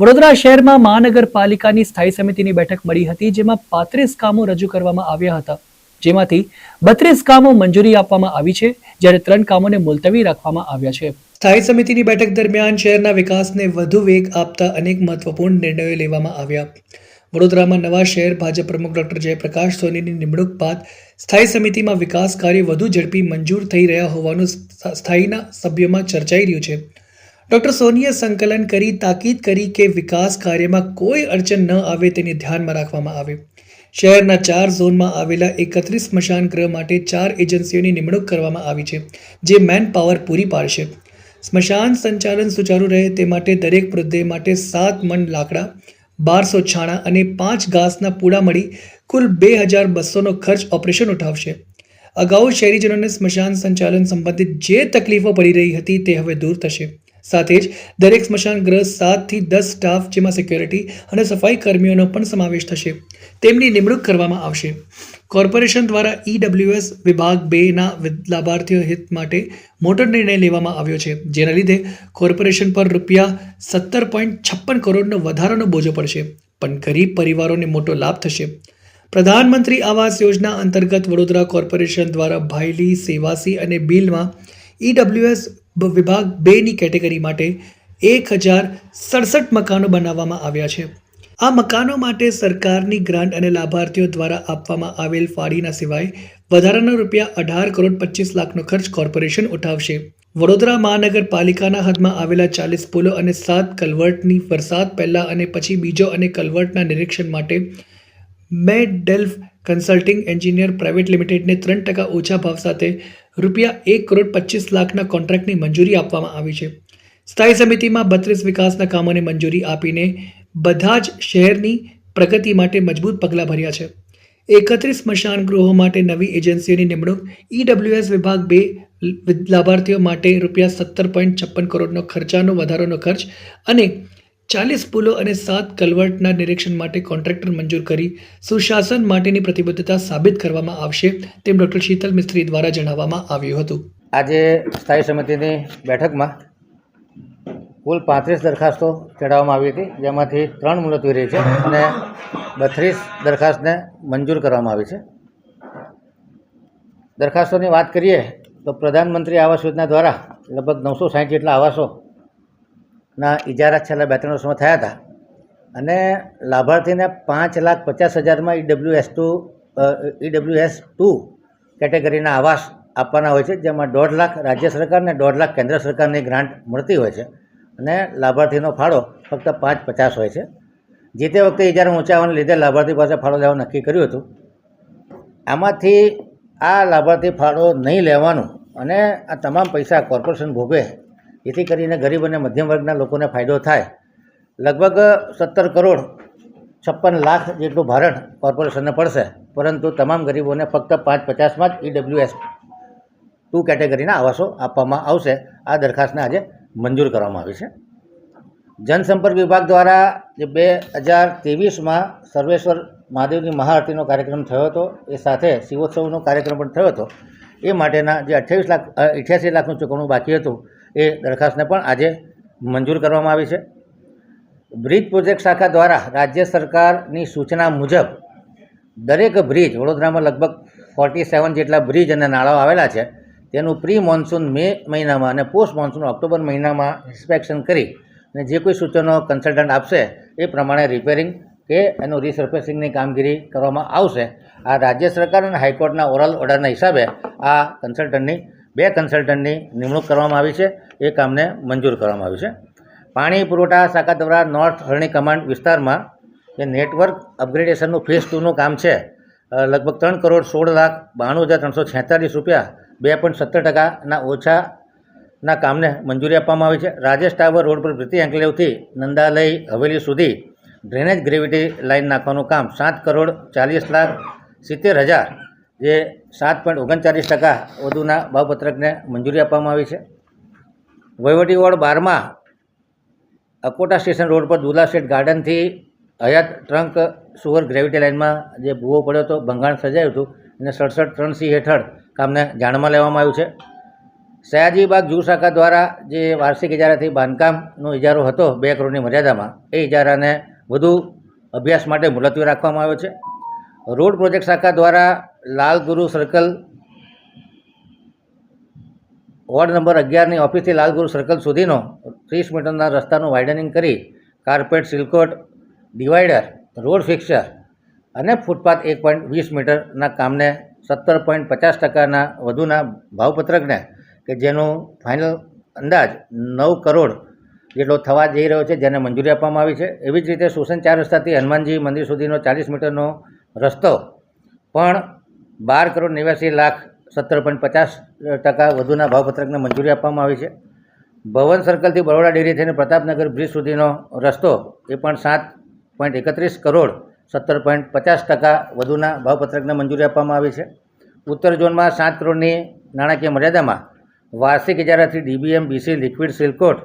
વડોદરા શહેરમાં મહાનગરપાલિકાની સ્થાયી સમિતિની બેઠક મળી હતી, જેમાં પાંત્રીસ કામો રજૂ કરવામાં આવ્યા હતા. જેમાંથી બત્રીસ કામો મંજૂરી આપવામાં આવી છે, જ્યારે ત્રણ કામોને મુલતવી રાખવામાં આવ્યા છે. સ્થાયી સમિતિની બેઠક દરમિયાન શહેરના વિકાસને વધુ વેગ આપતા અનેક મહત્વપૂર્ણ નિર્ણયો લેવામાં આવ્યા. વડોદરામાં નવા શહેર ભાજપ પ્રમુખ ડોક્ટર જયપ્રકાશ સોનીની નિમણૂક બાદ સ્થાયી સમિતિમાં વિકાસ કાર્ય વધુ ઝડપી મંજૂર થઈ રહ્યા હોવાનું સ્થાયીના સભ્યોમાં ચર્ચાઈ રહ્યું છે. ડોક્ટર સોનીએ સંકલન કરી, તાકીદ કરી કે વિકાસ કાર્યમાં કોઈ અડચણ ન આવે તેને ધ્યાનમાં રાખવામાં આવે. શહેરના ચાર ઝોનમાં આવેલા એકત્રીસ સ્મશાન ગૃહ માટે ચાર એજન્સીઓની નિમણૂક કરવામાં આવી છે, જે મેન પાવર પૂરી પાડશે. સ્મશાન સંચાલન સુચારુ રહે તે માટે દરેક મૃતદેહ માટે સાત મણ લાકડા, બારસો છાણા અને પાંચ ઘાસના પૂડા મળી કુલ બે હજાર બસોનો ખર્ચ ઓપરેશન ઉઠાવશે. અગાઉ શહેરીજનોને સ્મશાન સંચાલન સંબંધિત જે તકલીફો પડી રહી હતી તે હવે દૂર થશે. સાથે જ દરેક સ્મશાન ગ્રહ સાતથી દસ સ્ટાફ જેમાં સિક્યોરિટી અને સફાઈ કર્મીઓનો પણ સમાવેશ થશે. તેમની નિમણૂક કરવામાં આવશે. કોર્પોરેશન દ્વારા ઈડબ્લ્યુએસ વિભાગ બેના લાભાર્થીઓ હિત માટે મોટો નિર્ણય લેવામાં આવ્યો છે, જેના લીધે કોર્પોરેશન પર રૂપિયા સત્તર પોઈન્ટ છપ્પન કરોડનો વધારાનો બોજો પડશે, પણ ગરીબ પરિવારોને મોટો લાભ થશે. પ્રધાનમંત્રી આવાસ યોજના અંતર્ગત વડોદરા કોર્પોરેશન દ્વારા ભાયલી, સેવાસી અને બિલમાં ઈડબ્લ્યુએસ વિભાગ બેની કેટેગરી માટે એક હજાર સડસઠ મકાનો બનાવવામાં આવ્યા છે. આ મકાનો માટે સરકારની ગ્રાન્ટ અને લાભાર્થીઓ દ્વારા આપવામાં આવેલ ફાળીના સિવાય વધારાના રૂપિયા અઢાર કરોડ પચીસ લાખનો ખર્ચ કોર્પોરેશન ઉઠાવશે. વડોદરા મહાનગરપાલિકાના હદમાં આવેલા ચાલીસ પુલો અને સાત કલવર્ટની વરસાદ પહેલાં અને પછી બીજો અને કલવર્ટના નિરીક્ષણ માટે મેડ ડેલ્ફ કન્સલ્ટિંગ એન્જિનિયર પ્રાઇવેટ લિમિટેડને ત્રણ ટકા ઓછા ભાવ સાથે રૂપિયા એક કરોડ પચીસ લાખના કોન્ટ્રાક્ટની મંજૂરી આપવામાં આવી છે. સ્થાયી સમિતિમાં બત્રીસ વિકાસના કામોને મંજૂરી આપીને બધા જ શહેરની પ્રગતિ માટે મજબૂત પગલાં ભર્યા છે. એકત્રીસ સ્મશાન ગૃહો માટે નવી એજન્સીઓની નિમણૂક. ઈડબ્લ્યુએસ વિભાગ બે લાભાર્થીઓ માટે રૂપિયા સત્તર પોઈન્ટ છપ્પન કરોડનો ખર્ચાનો વધારાનો ખર્ચ અને ચાલીસ પુલો અને સાત કલવર્ટના નિરીક્ષણ માટે કોન્ટ્રાક્ટર મંજૂર કરી સુશાસન માટેની પ્રતિબદ્ધતા સાબિત કરવામાં આવશે તેમ ડોક્ટર શીતલ મિસ્ત્રી દ્વારા જણાવવામાં આવ્યું હતું. આજે સ્થાયી સમિતિની બેઠકમાં કુલ પાંત્રીસ દરખાસ્તો ચડાવવામાં આવી હતી, જેમાંથી ત્રણ મુલતવી રહી છે અને બત્રીસ દરખાસ્તને મંજૂર કરવામાં આવી છે. દરખાસ્તોની વાત કરીએ તો પ્રધાનમંત્રી આવાસ યોજના દ્વારા લગભગ નવસો સાહીઠ જેટલા આવાસોના ઇજારા છેલ્લા બે ત્રણ વર્ષમાં થયા હતા. અને લાભાર્થીને પાંચ લાખ પચાસ હજારમાં ઈડબ્લ્યુએસ ટુ ઈડબ્લ્યુએસ ટુ કેટેગરીના આવાસ આપવાના હોય છે, જેમાં દોઢ લાખ રાજ્ય સરકારને દોઢ લાખ કેન્દ્ર સરકારની ગ્રાન્ટ મળતી હોય છે. અને લાભાર્થીનો ફાળો ફક્ત પાંચ પચાસ હોય છે. જે તે વખતે ઇજારા ઊંચાવાને લીધે લાભાર્થી પાસે ફાળો લેવાનું નક્કી કર્યું હતું. આમાંથી આ લાભાર્થી ફાળો નહીં લેવાનું અને આ તમામ પૈસા કોર્પોરેશન ભોગવે જેથી કરીને ગરીબ અને મધ્યમ વર્ગના લોકોને ફાયદો થાય. લગભગ સત્તર કરોડ છપ્પન લાખ જેટલું ભારણ કોર્પોરેશનને પડશે. પરંતુ તમામ ગરીબોને ફક્ત પાંચ પચાસમાં જ ઈડબ્લ્યુએસ ટુ કેટેગરીના આવાસો આપવામાં આવશે. આ દરખાસ્તને આજે મંજૂર કરવામાં આવી છે. જનસંપર્ક વિભાગ દ્વારા જે બે હજાર ત્રેવીસમાં સર્વેશ્વર મહાદેવની મહાઆરતીનો કાર્યક્રમ થયો હતો, એ સાથે શિવોત્સવનો કાર્યક્રમ પણ થયો હતો. એ માટેના જે અઠ્યાવીસ લાખ અઠ્યાસી લાખનું ચૂકવણું બાકી હતું એ દરખાસ્તને પણ આજે મંજૂર કરવામાં આવી છે. બ્રિજ પ્રોજેક્ટ શાખા દ્વારા રાજ્ય સરકારની સૂચના મુજબ દરેક બ્રિજ, વડોદરામાં લગભગ ફોર્ટી સેવન જેટલા બ્રિજ અને નાળાઓ આવેલા છે. તેનું પ્રી મોન્સૂન મે મહિનામાં અને પોસ્ટ મોન્સૂન ઓક્ટોબર મહિનામાં ઇન્સ્પેક્શન કરી અને જે કોઈ સૂચનો કન્સલ્ટન્ટ આપશે એ પ્રમાણે રિપેરિંગ કે એનું રિસર્ફેસિંગની કામગીરી કરવામાં આવશે. આ રાજ્ય સરકાર અને હાઈકોર્ટના ઓરલ ઓર્ડરના હિસાબે આ કન્સલ્ટન્ટની બે કન્સલ્ટન્ટની નિમણૂક કરવામાં આવી છે. એ કામને મંજૂર કરવામાં આવ્યું છે. પાણી પુરવઠા દ્વારા નોર્થ હરણી કમાન્ડ વિસ્તારમાં જે નેટવર્ક અપગ્રેડેશનનું ફેઝ ટુનું કામ છે લગભગ ત્રણ કરોડ સોળ લાખ બાણું હજાર ત્રણસો છેતાલીસ રૂપિયા બે પોઈન્ટ સત્તર ટકાના ઓછાના કામને મંજૂરી આપવામાં આવી છે. રાજેશ ટાવર રોડ પર પ્રતિ એન્કલેવથી નંદાલય હવેલી સુધી ડ્રેનેજ ગ્રેવિટી લાઇન નાખવાનું કામ સાત કરોડ ચાલીસ લાખ સિત્તેર હજાર જે સાત પોઈન્ટ ઓગણચાલીસ ટકા વધુના ભાવપત્રકને મંજૂરી આપવામાં આવી છે. વહીવટી વોર્ડ બારમાં અકોટા સ્ટેશન રોડ પર દુલા સ્ટેટ ગાર્ડનથી હયાત ટ્રંક સુવર ગ્રેવિટી લાઇનમાં જે ભૂવો પડ્યો હતો, ભંગાણ સર્જાયું હતું અને સડસઠ ત્રણ સી હેઠળ કામને જાણમાં લેવામાં આવ્યું છે. સયાજીબાગ જૂ શાખા દ્વારા જે વાર્ષિક ઇજારાથી બાંધકામનો ઇજારો હતો બે કરોડની મર્યાદામાં, એ ઇજારાને વધુ અભ્યાસ માટે મુલતવી રાખવામાં આવ્યો છે. રોડ પ્રોજેક્ટ શાખા દ્વારા લાલગુરુ સર્કલ વોર્ડ નંબર અગિયારની ઓફિસથી લાલગુરુ સર્કલ સુધીનો ત્રીસ મીટરના રસ્તાનું વાઇડનિંગ કરી carpet seal coat divider road fixer અને ફૂટપાથ એક પોઈન્ટ વીસ મીટરના કામને સત્તર પોઈન્ટ પચાસ ટકાના વધુના ભાવપત્રકને કે જેનું ફાઇનલ અંદાજ નવ કરોડ જેટલો થવા જઈ રહ્યો છે, જેને મંજૂરી આપવામાં આવી છે. એવી જ રીતે સુસન ચાર રસ્તાથી હનુમાનજી મંદિર સુધીનો ચાલીસ મીટરનો રસ્તો પણ બાર કરોડ નેવ્યાસી લાખ સત્તર પોઈન્ટ પચાસ ટકા વધુના ભાવપત્રકને મંજૂરી આપવામાં આવી છે. ભવન સર્કલથી બરોડા ડેરી થઈને પ્રતાપનગર બ્રિજ સુધીનો રસ્તો એ પણ સાત પોઈન્ટ એકત્રીસ કરોડ સત્તર પોઈન્ટ પચાસ ટકા વધુના ભાવપત્રકને મંજૂરી આપવામાં આવી છે. ઉત્તર ઝોનમાં સાત કરોડની નાણાકીય મર્યાદામાં વાર્ષિક ઇજારાથી DBM, BC, liquid seal coat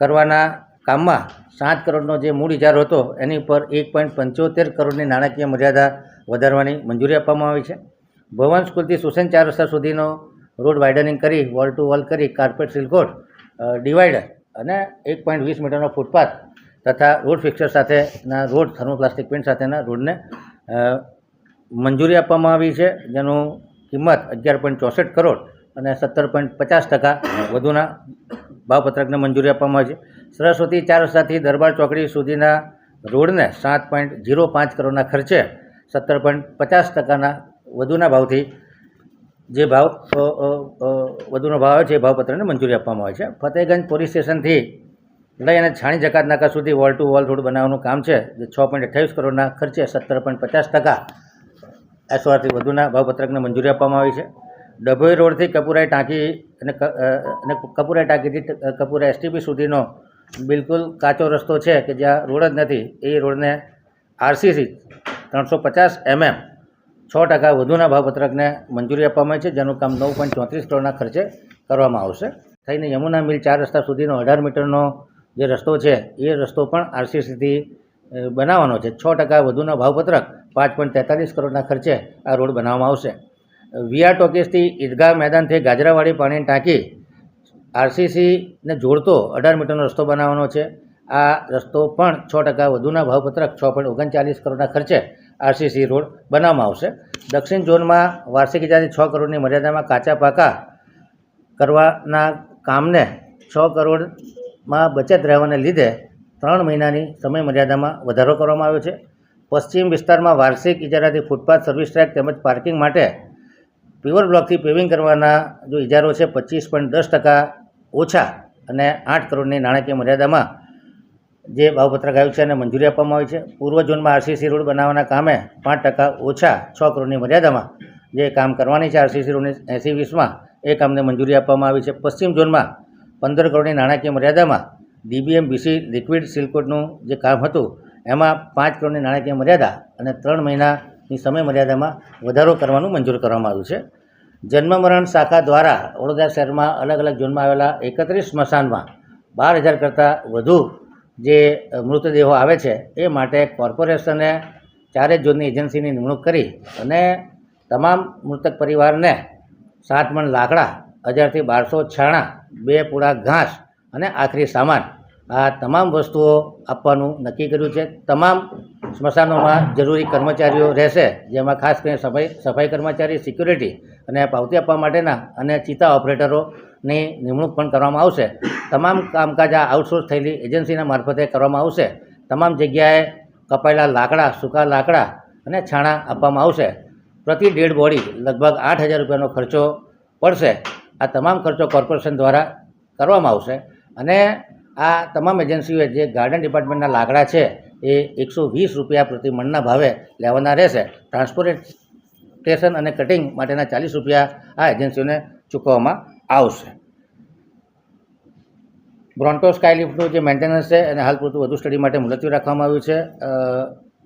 કરવાના કામમાં સાત કરોડનો જે મૂળ ઇજારો હતો, એની ઉપર એક પોઈન્ટ પંચોતેર કરોડની નાણાકીય મર્યાદા વધારવાની મંજૂરી આપવામાં આવી છે. ભવન સ્કૂલથી સુસેન ચાર રસ્તા સુધીનો રોડ વાઇડનિંગ કરી વોલ ટુ વોલ કરી કાર્પેટ સિલકોટ ડિવાઈડર અને એક પોઈન્ટ વીસ મીટરનો ફૂટપાથ તથા રોડ ફિક્સર સાથેના રોડ થર્મોપ્લાસ્ટિક પેન્ટ સાથેના રોડને મંજૂરી આપવામાં આવી છે, જેનું કિંમત અગિયાર પોઈન્ટ ચોસઠ કરોડ અને સત્તર પોઈન્ટ પચાસ ટકા વધુના ભાવપત્રકને મંજૂરી આપવામાં આવી છે. સરસ્વતી ચાર રસ્તાથી દરબાર ચોકડી સુધીના રોડને સાત પોઈન્ટ ઝીરો પાંચ કરોડના ખર્ચે સત્તર પોઈન્ટ પચાસ ટકાના વધુના ભાવથી જે ભાવ વધુનો ભાવ આવે છે એ ભાવપત્રને મંજૂરી આપવામાં આવે છે. ફતેહગંજ પોલીસ સ્ટેશનથી લઈ અને છાણી જકાત નાકા સુધી વોલ ટુ વોલ રોડ બનાવવાનું કામ છે, જે છ પોઈન્ટ અઠ્યાવીસ કરોડના ખર્ચે સત્તર પોઈન્ટ પચાસ ટકા એસઓઆરથી વધુના ભાવપત્રકને મંજૂરી આપવામાં આવી છે. ડભોઈ રોડથી કપુરાઈ ટાંકી અને અને કપુરાઈ ટાંકીથી કપુરા એસટીપી સુધીનો બિલકુલ કાચો રસ્તો છે કે જ્યાં રોડ જ નથી. એ રોડને આરસીસી ત્રણસો પચાસ એમએમ છ ટકા વધુના ભાવપત્રકને મંજૂરી આપવામાં આવી છે, જેનું કામ નવ પોઈન્ટ ચોત્રીસ કરોડના ખર્ચે કરવામાં આવશે. થઈને યમુના મિલ ચાર રસ્તા સુધીનો અઢાર મીટરનો જે રસ્તો છે, એ રસ્તો પણ આરસીસીથી બનાવવાનો છે. છ ટકા વધુના ભાવપત્રક પાંચ પોઈન્ટ તેતાલીસ કરોડના ખર્ચે આ રોડ બનાવવામાં આવશે. વીઆર ટોકીસથી ઈદગાહ મેદાનથી ગાજરાવાડી પાણીની ટાંકી આરસીસીને જોડતો અઢાર મીટરનો રસ્તો બનાવવાનો છે. આ રસ્તો પણ છ ટકા વધુના ભાવપત્રક છ પોઈન્ટ ઓગણચાલીસ કરોડના ખર્ચે આરસીસી રોડ બનાવવામાં આવશે. દક્ષિણ ઝોનમાં વાર્ષિક ઇજાથી છ કરોડની મર્યાદામાં કાચા પાકા કરવાના કામને છ કરોડમાં બચત રહેવાને લીધે ત્રણ મહિનાની સમય મર્યાદામાં વધારો કરવામાં આવ્યો છે. પશ્ચિમ વિસ્તારમાં વાર્ષિક ઇજારાથી ફૂટપાથ સર્વિસ ટ્રેક તેમજ પાર્કિંગ માટે પ્યોર બ્લોકથી પેવિંગ કરવાના જો ઇજારો છે પચીસ પોઈન્ટ દસ ટકા ઓછા અને આઠ કરોડની નાણાકીય મર્યાદામાં જે ભાવપત્રક આવ્યું છે એને મંજૂરી આપવામાં આવી છે. પૂર્વ ઝોનમાં આરસીસી રોડ બનાવવાના કામે પાંચ ટકા ઓછા છ કરોડની મર્યાદામાં જે કામ કરવાની છે આરસીસી રોડની એંસી વીસમાં, એ કામને મંજૂરી આપવામાં આવી છે. પશ્ચિમ ઝોનમાં પંદર કરોડની નાણાકીય મર્યાદામાં ડીબીએમ બીસી લિક્વિડ સિલકોટનું જે કામ હતું, એમાં પાંચ કરોડની નાણાકીય મર્યાદા અને ત્રણ મહિનાની સમય મર્યાદામાં વધારો કરવાનું મંજૂર કરવામાં આવ્યું છે. જન્મ મરણ શાખા દ્વારા વડોદરા શહેરમાં અલગ અલગ ઝોનમાં આવેલા એકત્રીસ સ્મશાનમાં બાર હજાર કરતાં વધુ જે મૃતદેહો આવે છે, એ માટે કોર્પોરેશને ચારે જૂનની એજન્સીની નિમણૂક કરી અને તમામ મૃતક પરિવારને સાત મણ લાકડા, હજારથી બારસો છાણા, બે પૂળા ઘાસ અને આખરી સામાન આ તમામ વસ્તુઓ આપવાનું નક્કી કર્યું છે. તમામ સ્મશાનોમાં જરૂરી કર્મચારીઓ રહેશે, જેમાં ખાસ કરીને સફાઈ સફાઈ કર્મચારી, સિક્યુરિટી અને પાવતી આપવા માટેના અને ચિતા ઓપરેટરોની નિમણૂક પણ કરવામાં આવશે. તમામ કામકાજ આ આઉટસોર્સ થયેલી એજન્સીના મારફતે કરવામાં આવશે. તમામ જગ્યાએ કપાયેલા લાકડા, સૂકા લાકડા અને છાણા આપવામાં આવશે. પ્રતિ ડેડ બોડી લગભગ આઠ હજાર રૂપિયાનો ખર્ચો પડશે. આ તમામ ખર્ચો કોર્પોરેશન દ્વારા કરવામાં આવશે. અને આ તમામ એજન્સીઓએ જે ગાર્ડન ડિપાર્ટમેન્ટના લાકડા છે, એ એકસો વીસ રૂપિયા પ્રતિ મણના ભાવે લેવાના રહેશે. ટ્રાન્સપોર્ટેશન અને કટિંગ માટેના ચાલીસ રૂપિયા આ એજન્સીઓને ચૂકવવામાં આવશે. બ્રોન્ટો સ્કાયલિફ્ટનું જે મેન્ટેનન્સ છે એને હાલ પૂરતું વધુ સ્ટડી માટે મુલતવી રાખવામાં આવ્યું છે.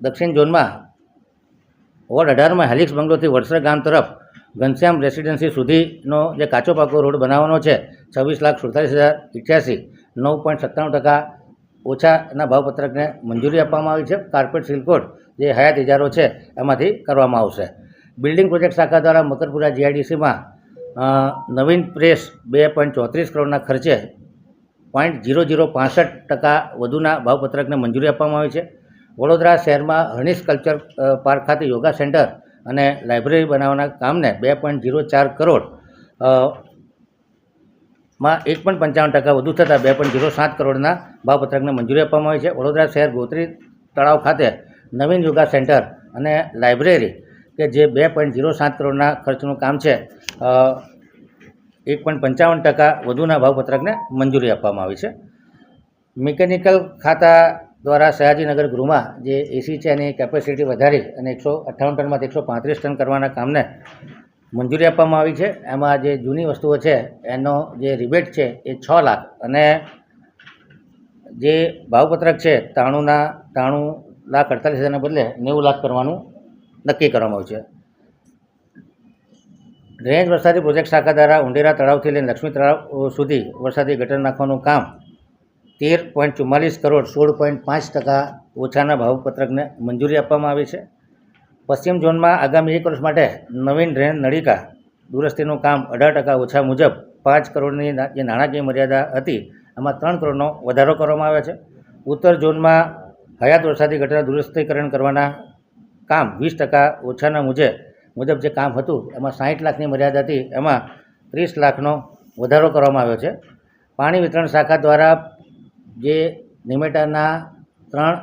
દક્ષિણ ઝોનમાં વોર્ડ અઢારમાં હેલિક્સ બંગલોથી વડસર ગામ તરફ ઘનશ્યામ રેસિડેન્સી સુધીનો જે કાચો પાકો રોડ બનાવવાનો છે, છવ્વીસ લાખ સુડતાલીસ હજાર ઇઠ્યાસી, નવ પોઈન્ટ સત્તાણું ટકા ઓછાના ભાવપત્રકને મંજૂરી આપવામાં આવી છે. કાર્પેટ સિલકોટ જે હયાત ઇજારો છે, એમાંથી કરવામાં આવશે. બિલ્ડિંગ પ્રોજેક્ટ શાખા દ્વારા મકરપુરા જીઆઈડીસીમાં નવીન પ્રેસ બે પોઈન્ટ ચોત્રીસ કરોડના ખર્ચે પોઈન્ટ જીરો જીરો પાસઠ ટકા વધુના ભાવપત્રકને મંજૂરી આપવામાં આવી છે. વડોદરા શહેરમાં હર્નિસ કલ્ચર પાર્ક ખાતે યોગા સેન્ટર અને લાઇબ્રેરી બનાવવાના કામને બે પોઈન્ટ જીરો ચાર કરોડમાં એક પણ પંચાવન ટકા વધુ થતાં બે પોઈન્ટ જીરો સાત કરોડના ભાવપત્રકને મંજૂરી આપવામાં આવી છે. વડોદરા શહેર ગોત્રી તળાવ ખાતે નવીન યોગા સેન્ટર અને લાઇબ્રેરી કે જે બે પોઈન્ટ જીરો સાત કરોડના ખર્ચનું કામ છે એક પોઈન્ટ પંચાવન ટકા વધુના ભાવપત્રકને મંજૂરી આપવામાં આવી છે. મિકેનિકલ ખાતા દ્વારા સયાજીનગર ગૃહમાં જે એસી છે એની કેપેસિટી વધારી અને એકસો અઠ્ઠાવન ટનમાંથી એકસો પાંત્રીસ ટન કરવાના કામને મંજૂરી આપવામાં આવી છે. એમાં જે જૂની વસ્તુઓ છે, એનો જે રિબેટ છે એ છ લાખ અને જે ભાવપત્રક છે ત્રાણુંના ત્રાણું લાખ અડતાલીસ હજારના બદલે નેવું લાખ કરવાનું નક્કી કરવામાં આવ્યું છે. ડ્રેનેજ વરસાદી પ્રોજેક્ટ શાખા દ્વારા ઉંડેરા તળાવથી લઈને લક્ષ્મી તળાવ સુધી વરસાદી ગટર નાખવાનું કામ તેર પોઈન્ટ ચુમ્માલીસ કરોડ સોળ પોઈન્ટ પાંચ ટકા ઓછાના ભાવપત્રકને મંજૂરી આપવામાં આવી છે. પશ્ચિમ ઝોનમાં આગામી એક વર્ષ માટે નવીન ડ્રેન નળિકા દુરસ્તીનું કામ અઢાર ટકા ઓછા મુજબ પાંચ કરોડની જે નાણાકીય મર્યાદા હતી એમાં ત્રણ કરોડનો વધારો કરવામાં આવ્યો છે. ઉત્તર ઝોનમાં હયાત વરસાદી ગટરના દુરસ્તીકરણ કરવાના કામ, વીસ ટકા ઓછાના મુજબ મુજબ જે કામ હતું, એમાં સાહીઠ લાખની મર્યાદા હતી, એમાં ત્રીસ લાખનો વધારો કરવામાં આવ્યો છે. પાણી વિતરણ શાખા દ્વારા જે નિમેટાના ત્રણ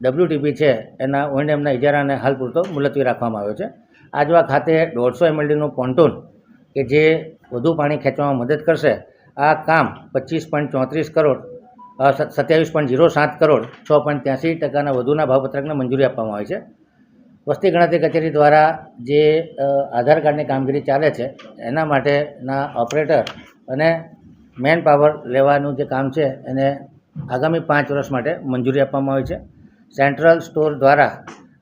ડબલ્યુટીપી છે, એના ઓએનએમના ઇજારાને હાલ પૂરતો મુલતવી રાખવામાં આવ્યો છે. આજવા ખાતે દોઢસો એમએલડીનું પોન્ટૂન કે જે વધુ પાણી ખેંચવામાં મદદ કરશે, આ કામ પચીસ પોઈન્ટ ચોત્રીસ કરોડ સત્યાવીસ પોઈન્ટ ઝીરો સાત કરોડ, છ પોઈન્ટ ત્યાંસી ટકાના વધુના ભાવપત્રકને મંજૂરી આપવામાં આવી છે. વસ્તી ગણતરી કચેરી દ્વારા જે આધાર કાર્ડની કામગીરી ચાલે છે, એના માટેના ઓપરેટર અને મેન પાવર લેવાનું જે કામ છે, એને આગામી પાંચ વર્ષ માટે મંજૂરી આપવામાં આવી છે. સેન્ટ્રલ સ્ટોર દ્વારા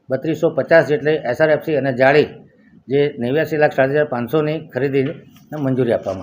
બત્રીસો પચાસ જેટલી એસઆરએફસી અને જાળી જે નેવ્યાસી લાખ સાત હજાર પાંચસોની ખરીદીને મંજૂરી આપવામાં